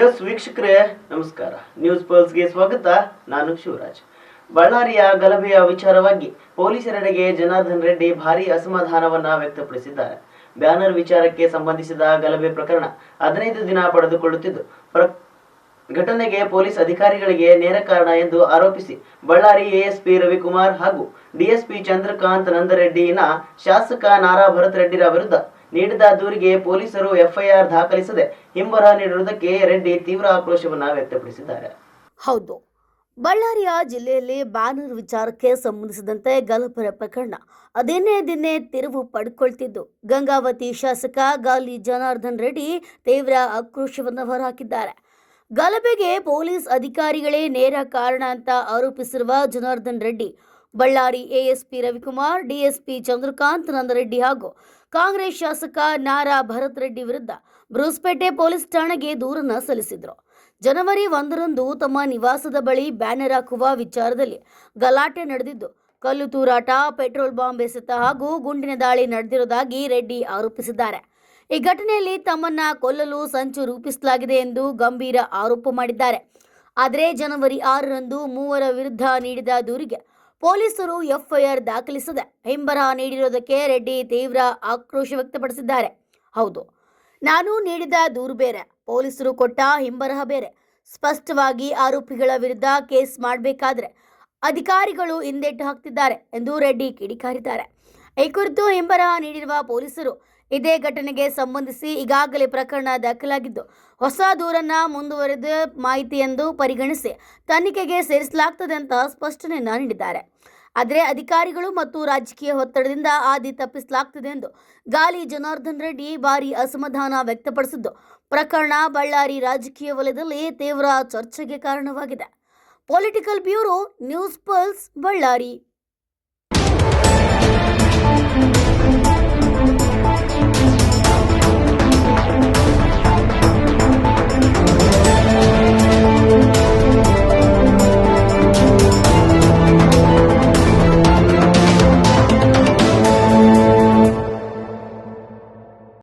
S ವೀಕ್ಷಕರೇ, ನಮಸ್ಕಾರ. News ಪಲ್ಸ್ಗೆ ಸ್ವಾಗತ. ನಾನು ಶಿವರಾಜ್. ಬಳ್ಳಾರಿಯ ಗಲಭೆಯ ವಿಚಾರವಾಗಿ ಪೊಲೀಸರೆಡೆಗೆ ಜನಾರ್ದನ್ ರೆಡ್ಡಿ ಭಾರಿ ಅಸಮಾಧಾನವನ್ನ ವ್ಯಕ್ತಪಡಿಸಿದ್ದಾರೆ. ಬ್ಯಾನರ್ ವಿಚಾರಕ್ಕೆ ಸಂಬಂಧಿಸಿದ ಗಲಭೆ ಪ್ರಕರಣ ಹದಿನೈದು ದಿನ ಪಡೆದುಕೊಳ್ಳುತ್ತಿದ್ದು ಪ್ರ ಘಟನೆಗೆ ಪೊಲೀಸ್ ಅಧಿಕಾರಿಗಳಿಗೆ ನೇರ ಕಾರಣ ಎಂದು ಆರೋಪಿಸಿ ಬಳ್ಳಾರಿ ಎಎಸ್ಪಿ ರವಿಕುಮಾರ್ ಹಾಗೂ ಡಿಎಸ್ಪಿ ಚಂದ್ರಕಾಂತ್ ನಂದರೆಡ್ಡಿನ ಶಾಸಕ ನಾರಾ ಭರತ್ ರೆಡ್ಡಿರ ವಿರುದ್ಧ ನೀಡಿದ ದೂರಿಗೆ ಪೊಲೀಸರು ಎಫ್ಐಆರ್ ದಾಖಲಿಸದೆ ಹಿಂಬರ ನೀಡಿರುವುದಕ್ಕೆ ರೆಡ್ಡಿ ತೀವ್ರ ಆಕ್ರೋಶವನ್ನ ವ್ಯಕ್ತಪಡಿಸಿದ್ದಾರೆ. ಹೌದು. ಬಳ್ಳಾರಿಯ ಜಿಲ್ಲೆಯಲ್ಲಿ ಬ್ಯಾನರ್ ವಿಚಾರಕ್ಕೆ ಸಂಬಂಧಿಸಿದಂತೆ ಗಲಭೆ ಪ್ರಕರಣ ಅದೇನೇ ದಿನೇ ತಿರುವು ಪಡ್ಕೊಳ್ತಿದ್ದು. ಗಂಗಾವತಿ ಶಾಸಕ ಗಾಲಿ ಜನಾರ್ದನ್ ರೆಡ್ಡಿ ತೀವ್ರ ಆಕ್ರೋಶವನ್ನು ಹೊರಹಾಕಿದ್ದಾರೆ. ಗಲಭೆಗೆ ಪೊಲೀಸ್ ಅಧಿಕಾರಿಗಳೇ ನೇರ ಕಾರಣ ಅಂತ ಆರೋಪಿಸಿರುವ ಜನಾರ್ದನ್ ರೆಡ್ಡಿ ಬಳ್ಳಾರಿ ಎಎಸ್ಪಿ ರವಿಕುಮಾರ್, ಡಿಎಸ್ಪಿ ಚಂದ್ರಕಾಂತ್ ನಂದರೆಡ್ಡಿ ಹಾಗೂ ಕಾಂಗ್ರೆಸ್ ಶಾಸಕ ನಾರಾ ಭರತ್ ರೆಡ್ಡಿ ವಿರುದ್ಧ ಬ್ರೂಸ್ಪೇಟೆ ಪೊಲೀಸ್ ಠಾಣೆಗೆ ದೂರನ್ನು ಸಲ್ಲಿಸಿದರು. ಜನವರಿ ಒಂದರಂದು ತಮ್ಮ ನಿವಾಸದ ಬಳಿ ಬ್ಯಾನರ್ ಹಾಕುವ ವಿಚಾರದಲ್ಲಿ ಗಲಾಟೆ ನಡೆದಿದ್ದು, ಕಲ್ಲು ತೂರಾಟ, ಪೆಟ್ರೋಲ್ ಬಾಂಬ್ ಎಸೆತ ಹಾಗೂ ಗುಂಡಿನ ದಾಳಿ ನಡೆದಿರುವುದಾಗಿ ರೆಡ್ಡಿ ಆರೋಪಿಸಿದ್ದಾರೆ. ಈ ಘಟನೆಯಲ್ಲಿ ತಮ್ಮನ್ನ ಕೊಲ್ಲಲು ಸಂಚು ರೂಪಿಸಲಾಗಿದೆ ಎಂದು ಗಂಭೀರ ಆರೋಪ ಮಾಡಿದ್ದಾರೆ. ಆದರೆ, ಜನವರಿ ಆರರಂದು ಮೂವರ ವಿರುದ್ಧ ನೀಡಿದ ದೂರಿಗೆ ಪೊಲೀಸರು ಎಫ್ಐಆರ್ ದಾಖಲಿಸದೆ ಹಿಂಬರಹ ನೀಡಿರುವುದಕ್ಕೆ ರೆಡ್ಡಿ ತೀವ್ರ ಆಕ್ರೋಶ ವ್ಯಕ್ತಪಡಿಸಿದ್ದಾರೆ. ಹೌದು, ನಾನು ನೀಡಿದ ದೂರು ಬೇರೆ, ಪೊಲೀಸರು ಕೊಟ್ಟ ಹಿಂಬರಹ ಬೇರೆ. ಸ್ಪಷ್ಟವಾಗಿ ಆರೋಪಿಗಳ ವಿರುದ್ಧ ಕೇಸ್ ಮಾಡಬೇಕಾದ್ರೆ ಅಧಿಕಾರಿಗಳು ಹಿಂದೆಟ್ಟು ಹಾಕ್ತಿದ್ದಾರೆ ಎಂದು ರೆಡ್ಡಿ ಕಿಡಿಕಾರಿದ್ದಾರೆ. ಈ ಕುರಿತು ಹಿಂಬರಹ ನೀಡಿರುವ ಪೊಲೀಸರು ಇದೇ ಘಟನೆಗೆ ಸಂಬಂಧಿಸಿ ಈಗಾಗಲೇ ಪ್ರಕರಣ ದಾಖಲಾಗಿದ್ದು, ಹೊಸ ದೂರನ್ನ ಮುಂದುವರೆದ ಮಾಹಿತಿ ಎಂದು ಪರಿಗಣಿಸಿ ತನಿಖೆಗೆ ಸೇರಿಸಲಾಗ್ತದೆ ಅಂತ ಸ್ಪಷ್ಟನೆಯನ್ನು ನೀಡಿದ್ದಾರೆ. ಆದರೆ ಅಧಿಕಾರಿಗಳು ಮತ್ತು ರಾಜಕೀಯ ಒತ್ತಡದಿಂದ ಆದಿ ತಪ್ಪಿಸಲಾಗ್ತದೆ ಎಂದು ಗಾಲಿ ಜನಾರ್ದನ್ ರೆಡ್ಡಿ ಭಾರಿ ಅಸಮಾಧಾನ ವ್ಯಕ್ತಪಡಿಸಿದ್ದು, ಪ್ರಕರಣ ಬಳ್ಳಾರಿ ರಾಜಕೀಯ ವಲಯದಲ್ಲಿ ತೀವ್ರ ಚರ್ಚೆಗೆ ಕಾರಣವಾಗಿದೆ. Political bureau, news pulse, Ballari.